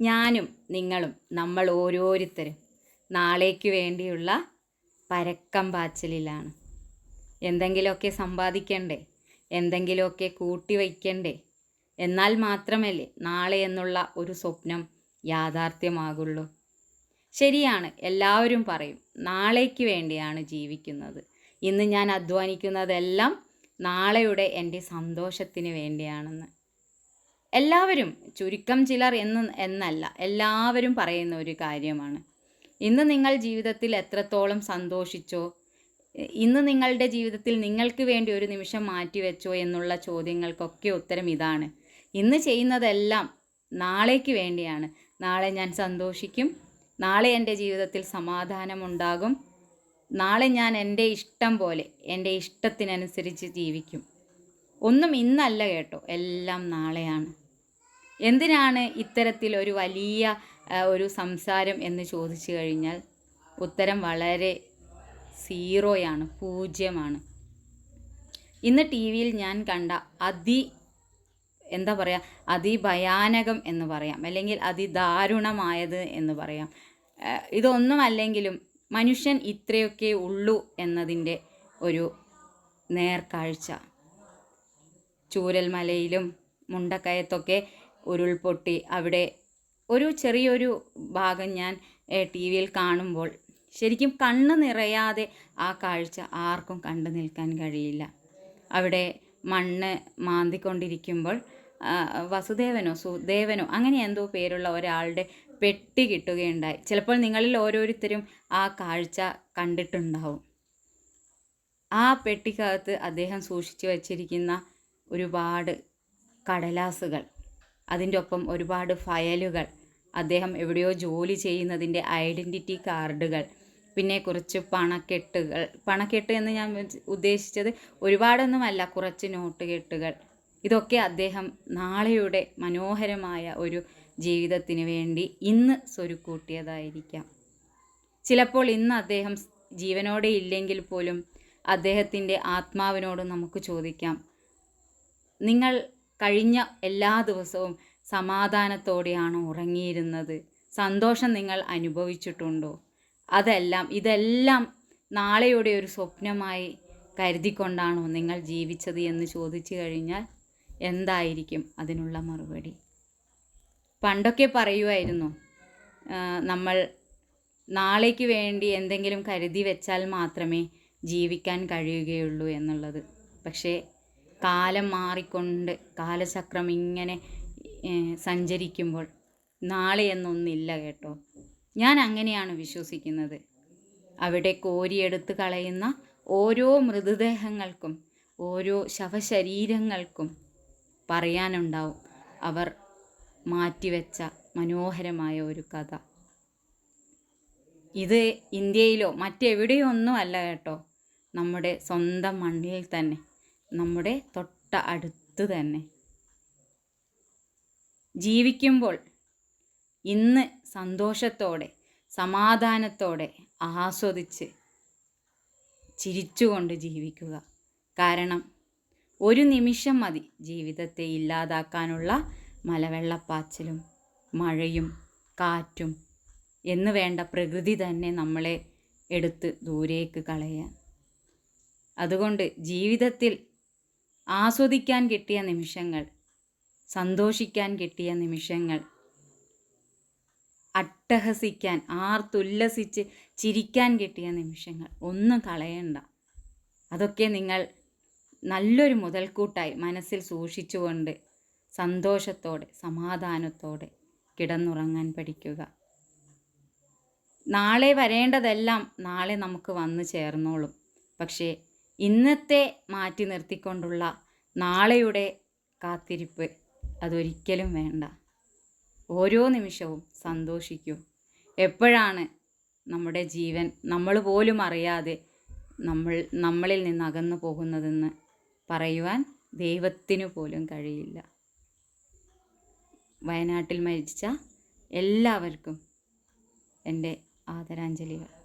ഞാനും നിങ്ങളും നമ്മൾ ഓരോരുത്തരും നാളേക്ക് വേണ്ടിയുള്ള പരക്കം പാച്ചിലിലാണ്. എന്തെങ്കിലുമൊക്കെ സമ്പാദിക്കണ്ടേ? എന്തെങ്കിലുമൊക്കെ കൂട്ടി വയ്ക്കണ്ടേ? എന്നാൽ മാത്രമല്ലേ നാളെ എന്നുള്ള ഒരു സ്വപ്നം യാഥാർത്ഥ്യമാകുള്ളൂ. ശരിയാണ് എല്ലാവരും പറയും നാളേക്ക് വേണ്ടിയാണ് ജീവിക്കുന്നത്. ഇന്ന് ഞാൻ അധ്വാനിക്കുന്നതെല്ലാം നാളെയുടെ എന്റെ സന്തോഷത്തിന് വേണ്ടിയാണെന്ന്. എല്ലാവരും ചുരുക്കം ചിലർ എന്ന് എന്നല്ല എല്ലാവരും പറയുന്ന ഒരു കാര്യമാണ്. ഇന്ന് നിങ്ങൾ ജീവിതത്തിൽ എത്രത്തോളം സന്തോഷിച്ചോ ഇന്ന് നിങ്ങളുടെ ജീവിതത്തിൽ നിങ്ങൾക്ക് വേണ്ടി ഒരു നിമിഷം മാറ്റിവെച്ചോ എന്നുള്ള ചോദ്യങ്ങൾക്കൊക്കെ ഉത്തരം ഇതാണ്. ഇന്ന് ചെയ്യുന്നതെല്ലാം നാളേക്ക് വേണ്ടിയാണ്. നാളെ ഞാൻ സന്തോഷിക്കും നാളെ എന്റെ ജീവിതത്തിൽ സമാധാനമുണ്ടാകും നാളെ ഞാൻ എന്റെ ഇഷ്ടം പോലെ എന്റെ ഇഷ്ടത്തിനനുസരിച്ച് ജീവിക്കും. ഒന്നും ഇന്നല്ല കേട്ടോ എല്ലാം നാളെയാണ്. എന്തിനാണ് ഇത്തരത്തിൽ ഒരു വലിയ ഒരു സംസാരം എന്ന് ചോദിച്ചു കഴിഞ്ഞാൽ ഉത്തരം വളരെ സീറോയാണ് പൂജ്യമാണ്. ഇന്ന് ടി വിയിൽ ഞാൻ കണ്ട അതി എന്താ പറയുക അതിഭയാനകം എന്ന് പറയാം അല്ലെങ്കിൽ അതിദാരുണമായത് എന്ന് പറയാം. ഇതൊന്നുമല്ലെങ്കിലും മനുഷ്യൻ ഇത്രയൊക്കെ ഉള്ളൂ എന്നതിന്റെ ഒരു നേർക്കാഴ്ച. ചൂരൽമലയിലും മുണ്ടക്കയത്തൊക്കെ ഉരുൾപൊട്ടി. അവിടെ ഒരു ചെറിയൊരു ഭാഗം ഞാൻ ടി വിയിൽ കാണുമ്പോൾ ശരിക്കും കണ്ണ് നിറയാതെ ആ കാഴ്ച ആർക്കും കണ്ടു നിൽക്കാൻ കഴിയില്ല. അവിടെ മണ്ണ് മാന്തിക്കൊണ്ടിരിക്കുമ്പോൾ വസുദേവനോ സുദേവനോ അങ്ങനെ എന്തോ പേരുള്ള ഒരാളുടെ പെട്ടി കിട്ടുകയുണ്ടായി. ചിലപ്പോൾ നിങ്ങളിൽ ഓരോരുത്തരും ആ കാഴ്ച കണ്ടിട്ടുണ്ടാവും. ആ പെട്ടിക്കകത്ത് അദ്ദേഹം സൂക്ഷിച്ചു വച്ചിരിക്കുന്ന ഒരുപാട് കടലാസുകൾ. അതിന്റെ ഒപ്പം ഒരുപാട് ഫയലുകൾ അദ്ദേഹം എവിടെയോ ജോലി ചെയ്യുന്നതിന്റെ ഐഡന്റിറ്റി കാർഡുകൾ പിന്നെ കുറച്ച് പണക്കെട്ടുകൾ. പണക്കെട്ട് എന്ന് ഞാൻ ഉദ്ദേശിച്ചത് ഒരുപാടൊന്നുമല്ല കുറച്ച് നോട്ട് കെട്ടുകൾ ഇതൊക്കെ അദ്ദേഹം നാളെയുടെ മനോഹരമായ ഒരു ജീവിതത്തിന് വേണ്ടി ഇന്ന് സ്വരുക്കൂട്ടിയതായിരിക്കാം. ചിലപ്പോൾ ഇന്ന് അദ്ദേഹം ജീവനോടെ ഇല്ലെങ്കിൽ പോലും അദ്ദേഹത്തിന്റെ ആത്മാവിനോട് നമുക്ക് ചോദിക്കാം നിങ്ങൾ കഴിഞ്ഞ എല്ലാ ദിവസവും സമാധാനത്തോടെയാണ് ഉറങ്ങിയിരുന്നത്. സന്തോഷം നിങ്ങൾ അനുഭവിച്ചിട്ടുണ്ടോ? അതെല്ലാം ഇതെല്ലാം നാളെയുടെ ഒരു സ്വപ്നമായി കരുതിക്കൊണ്ടാണോ നിങ്ങൾ ജീവിച്ചത് എന്ന് ചോദിച്ചു കഴിഞ്ഞാൽ എന്തായിരിക്കും അതിനുള്ള മറുപടി? പണ്ടൊക്കെ പറയുമായിരുന്നു നമ്മൾ നാളേക്ക് വേണ്ടി എന്തെങ്കിലും കരുതി വെച്ചാൽ മാത്രമേ ജീവിക്കാൻ കഴിയുകയുള്ളൂ എന്നുള്ളത്. പക്ഷേ കാലം മാറിക്കൊണ്ട് കാലചക്രം ഇങ്ങനെ സഞ്ചരിക്കുമ്പോൾ നാളെ എന്നൊന്നില്ല കേട്ടോ. ഞാൻ അങ്ങനെയാണ് വിശ്വസിക്കുന്നത്. അവിടെ കോരിയെടുത്ത് കളയുന്ന ഓരോ മൃതദേഹങ്ങൾക്കും ഓരോ ശവശരീരങ്ങൾക്കും പറയാനുണ്ടാവും അവർ മാറ്റിവെച്ച മനോഹരമായ ഒരു കഥ. ഇത് ഇന്ത്യയിലോ മറ്റെവിടെയോ ഒന്നും അല്ല കേട്ടോ. നമ്മുടെ സ്വന്തം മണ്ണിൽ തന്നെ. നമ്മുടെ തൊട്ട അടുത്ത് തന്നെ. ജീവിക്കുമ്പോൾ ഇന്ന് സന്തോഷത്തോടെ സമാധാനത്തോടെ ആസ്വദിച്ച് ചിരിച്ചുകൊണ്ട് ജീവിക്കുക. കാരണം ഒരു നിമിഷം മതി ജീവിതത്തെ ഇല്ലാതാക്കാനുള്ള മലവെള്ളപ്പാച്ചിലും മഴയും കാറ്റും എന്ന് വേണ്ട പ്രകൃതി തന്നെ നമ്മളെ എടുത്ത് ദൂരേക്ക് കളയാൻ. അതുകൊണ്ട് ജീവിതത്തിൽ ആസ്വദിക്കാൻ കിട്ടിയ നിമിഷങ്ങൾ സന്തോഷിക്കാൻ കിട്ടിയ നിമിഷങ്ങൾ അട്ടഹസിക്കാൻ ആർത്തുല്ലസിച്ച് ചിരിക്കാൻ കിട്ടിയ നിമിഷങ്ങൾ ഒന്നും കളയണ്ട. അതൊക്കെ നിങ്ങൾ നല്ലൊരു മുതൽക്കൂട്ടായി മനസ്സിൽ സൂക്ഷിച്ചുകൊണ്ട് സന്തോഷത്തോടെ സമാധാനത്തോടെ കിടന്നുറങ്ങാൻ പഠിക്കുക. നാളെ വരേണ്ടതെല്ലാം നാളെ നമുക്ക് വന്നു ചേർന്നോളും. പക്ഷേ ഇന്നത്തെ മാറ്റി നിർത്തിക്കൊണ്ടുള്ള നാളെയുടെ കാത്തിരിപ്പ് അതൊരിക്കലും വേണ്ട. ഓരോ നിമിഷവും സന്തോഷിക്കൂ. എപ്പോഴാണ് നമ്മുടെ ജീവൻ നമ്മൾ പോലും അറിയാതെ നമ്മൾ നമ്മളിൽ നിന്ന് അകന്നു പോകുന്നതെന്ന് പറയുവാൻ ദൈവത്തിനു പോലും കഴിയില്ല. വയനാട്ടിൽ മരിച്ച എല്ലാവർക്കും എന്റെ ആദരാഞ്ജലികൾ.